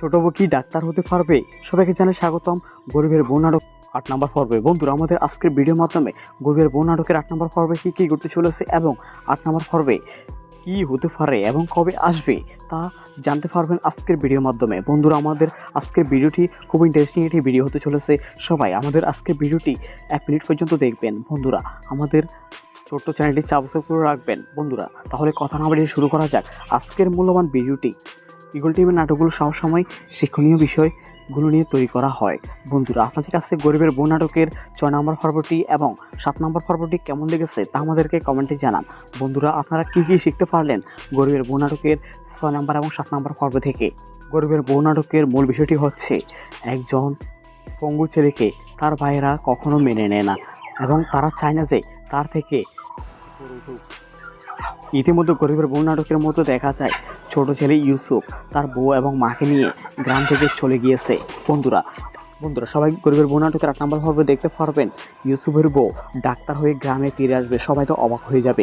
ছোট কি ডাক্তার হতে পারবে? সবাইকে জানাই স্বাগতম গরিবের নাটক আট নম্বর পর্বে। বন্ধুরা, আমাদের আজকের ভিডিওর মাধ্যমে গরিবের বউ নাটকের আট নম্বর পর্বে কী কী ঘটতে চলেছে এবং আট নম্বর পর্বে কী হতে পারে এবং কবে আসবে তা জানতে পারবেন আজকের ভিডিওর মাধ্যমে। বন্ধুরা, আমাদের আজকের ভিডিওটি খুব ইন্টারেস্টিং একটি ভিডিও হতে চলেছে। সবাই আমাদের আজকের ভিডিওটি এক মিনিট পর্যন্ত দেখবেন। বন্ধুরা, আমাদের ছোট্ট চ্যানেলটি সাবস্ক্রাইব করে রাখবেন। বন্ধুরা, তাহলে কথা না বাড়িয়ে শুরু করা যাক আজকের মূল্যবান ভিডিওটি। ইগল টিমের নাটকগুলো সবসময় শিক্ষণীয় বিষয়গুলো নিয়ে তৈরি করা হয়। বন্ধুরা, আপনাদের কাছে গরিবের বউ নাটকের ছয় নম্বর পর্বটি এবং সাত নম্বর পর্বটি কেমন লেগেছে তা আমাদেরকে কমেন্টে জানান। বন্ধুরা, আপনারা কী কী শিখতে পারলেন গরিবের বউ নাটকের ছয় নম্বর এবং সাত নম্বর পর্ব থেকে? গরিবের বউ নাটকের মূল বিষয়টি হচ্ছে একজন পঙ্গু ছেলেকে তার ভাইয়েরা কখনো মেনে নেয় না এবং তারা চায় না যে তার থেকে ইতিমধ্যে গরিবের বউ নাটকের মতো দেখা যায়, ছোট ছেলে ইউসুফ তার বউ এবং মাকে নিয়ে গ্রাম থেকে চলে গিয়েছে। বন্ধুরা বন্ধুরা, সবাই গরিবের বউ নাটকের আট নম্বর দেখতে পারবেন। ইউসুফের বউ ডাক্তার হয়ে গ্রামে ফিরে আসবে, সবাই তো অবাক হয়ে যাবে।